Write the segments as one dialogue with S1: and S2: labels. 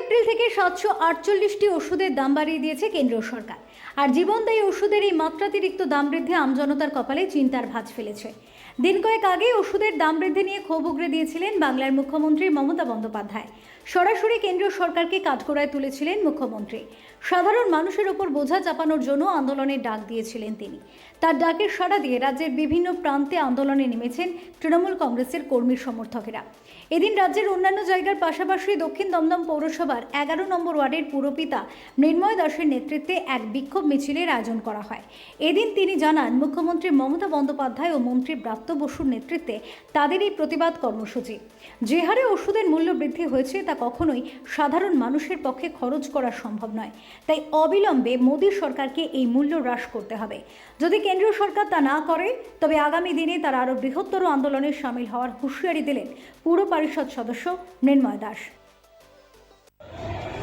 S1: April থেকে সাতশো আটচল্লিশটি ওষুধের দাম বাড়িয়ে দিয়েছে কেন্দ্রীয় সরকার। আর জীবনদায়ী ওষুধের এই মাত্রাতিরিক্ত দাম বৃদ্ধি আমজনতার কপালে চিন্তার ভাঁজ ফেলেছে। দিন কয়েক আগে ওষুধের দাম বৃদ্ধি নিয়ে ক্ষোভ উগরে দিয়েছিলেন বাংলার মুখ্যমন্ত্রী মমতা বন্দ্যোপাধ্যায়। সরাসরি কেন্দ্রীয় সরকারকে কাঠগড়ায় তুলেছিলেন মুখ্যমন্ত্রী। সাধারণ মানুষের ওপর বোঝা চাপানোর জন্য আন্দোলনের ডাক দিয়েছিলেন তিনি। তার ডাকের সাড়া দিয়ে রাজ্যের বিভিন্ন প্রান্তে আন্দোলনে নেমেছেন তৃণমূল কংগ্রেসের কর্মী সমর্থকেরা। এদিন রাজ্যের অন্যান্য জায়গার পাশাপাশি দক্ষিণ দমদম পৌরসভার এগারো নম্বর ওয়ার্ডের পুরপিতা মৃন্ময় দাসের নেতৃত্বে এক বিক্ষোভ মিছিলের আয়োজন করা হয়। এদিন তিনি জানান, মুখ্যমন্ত্রী মমতা বন্দ্যোপাধ্যায় ও মন্ত্রী ব্রাত্য বসুর নেতৃত্বে তাদের এই প্রতিবাদ কর্মসূচি। যে হারে ওষুধের মূল্য বৃদ্ধি হয়েছে তা কখনোই সাধারণ মানুষের পক্ষে খরচ করা সম্ভব নয়। তাই অবিলম্বে মোদী সরকারকে এই মূল্য হ্রাস করতে হবে। যদি কেন্দ্রীয় সরকার তা না করে, তবে আগামী দিনে তারা আরও বৃহত্তর আন্দোলনে সামিল হওয়ার হুঁশিয়ারি দিলেন পুর পরিষদ সদস্য মৃন্ময় দাস।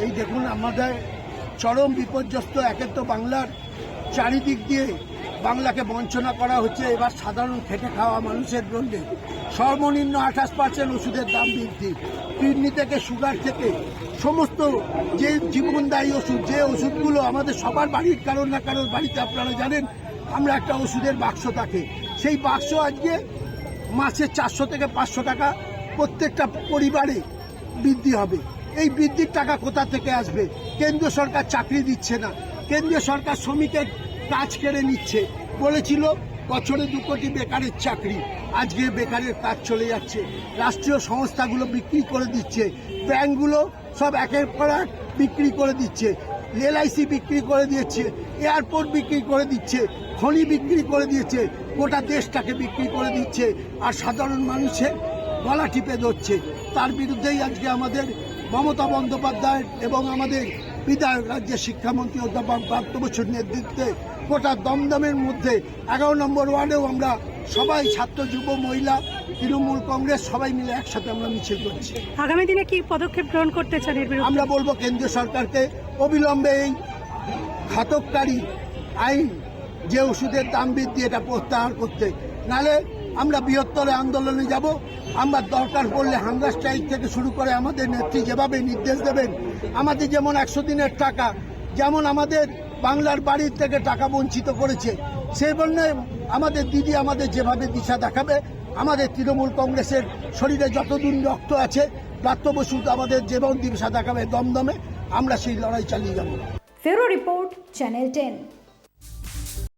S2: এই দেখুন আমাদের চরম বিপর্যস্ত একে তো বাংলার চারিদিক দিয়ে বাংলাকে বঞ্চনা করা হচ্ছে, এবার সাধারণ খেটে খাওয়া মানুষের জন্য। সর্বনিম্ন আঠাশ পার্সেন্ট ওষুধের দাম বৃদ্ধি। কিডনি থেকে সুগার থেকে সমস্ত যে জীবনদায়ী ওষুধ, যে ওষুধগুলো আমাদের সবার বাড়ির কারোর না কারোর বাড়িতে আপনারা জানেন, আমরা একটা ওষুধের বাক্স থাকে। সেই বাক্স আজকে মাসে চারশো থেকে পাঁচশো টাকা প্রত্যেকটা পরিবারে বৃদ্ধি হবে। এই বৃদ্ধির টাকা কোথা থেকে আসবে? কেন্দ্রীয় সরকার চাকরি দিচ্ছে না। কেন্দ্রীয় সরকার শ্রমিকের কাজ কেড়ে নিচ্ছে। বলেছিল, বছরে দু কোটি বেকারের চাকরি। আজকে বেকারের কাজ চলে যাচ্ছে। রাষ্ট্রীয় সংস্থাগুলো বিক্রি করে দিচ্ছে। ব্যাংকগুলো সব একের পর এক বিক্রি করে দিচ্ছে। এলআইসি বিক্রি করে দিচ্ছে এয়ারপোর্ট বিক্রি করে দিচ্ছে। খনি বিক্রি করে দিয়েছে। গোটা দেশটাকে বিক্রি করে দিচ্ছে। আর সাধারণ মানুষের গলা টিপে ধরছে। তার বিরুদ্ধেই আজকে আমাদের মমতা বন্দ্যোপাধ্যায় এবং আমাদের বিধায়ক রাজ্যের শিক্ষামন্ত্রী অধ্যাপক প্রাপ্ত বছর নেতৃত্বে গোটা দমদমের মধ্যে এগারো নম্বর ওয়ার্ডেও আমরা সবাই ছাত্র যুব মহিলা তৃণমূল কংগ্রেস সবাই মিলে একসাথে আমরা মিছিল করছি।
S3: আগামী দিনে কি পদক্ষেপ গ্রহণ করতে চান
S2: আমরা বলব কেন্দ্রীয় সরকারকে অবিলম্বে এই ঘাতককারী আইন যে ওষুধের দাম বৃদ্ধি এটা প্রত্যাহার করতে। নালে আমরা বৃহত্তর আন্দোলনে যাব। আমরা দরকার পড়লে হাঙ্গার স্ট্রাইক থেকে শুরু করে আমাদের নেত্রী যেভাবে নির্দেশ দেবেন, আমাদের যেমন একশো দিনের টাকা, যেমন আমাদের বাংলার বাড়ির থেকে টাকা বঞ্চিত করেছে, সেই জন্য আমাদের দিদি আমাদের যেভাবে দিশা দেখাবে, আমাদের তৃণমূল কংগ্রেসের শরীরে যতদিন রক্ত আছে প্রাপ্ত বসু আমাদের যেমন দিশা দেখাবে দমদমে, আমরা সেই লড়াই চালিয়ে যাব।
S1: ফেরো রিপোর্ট, চ্যানেল টেন।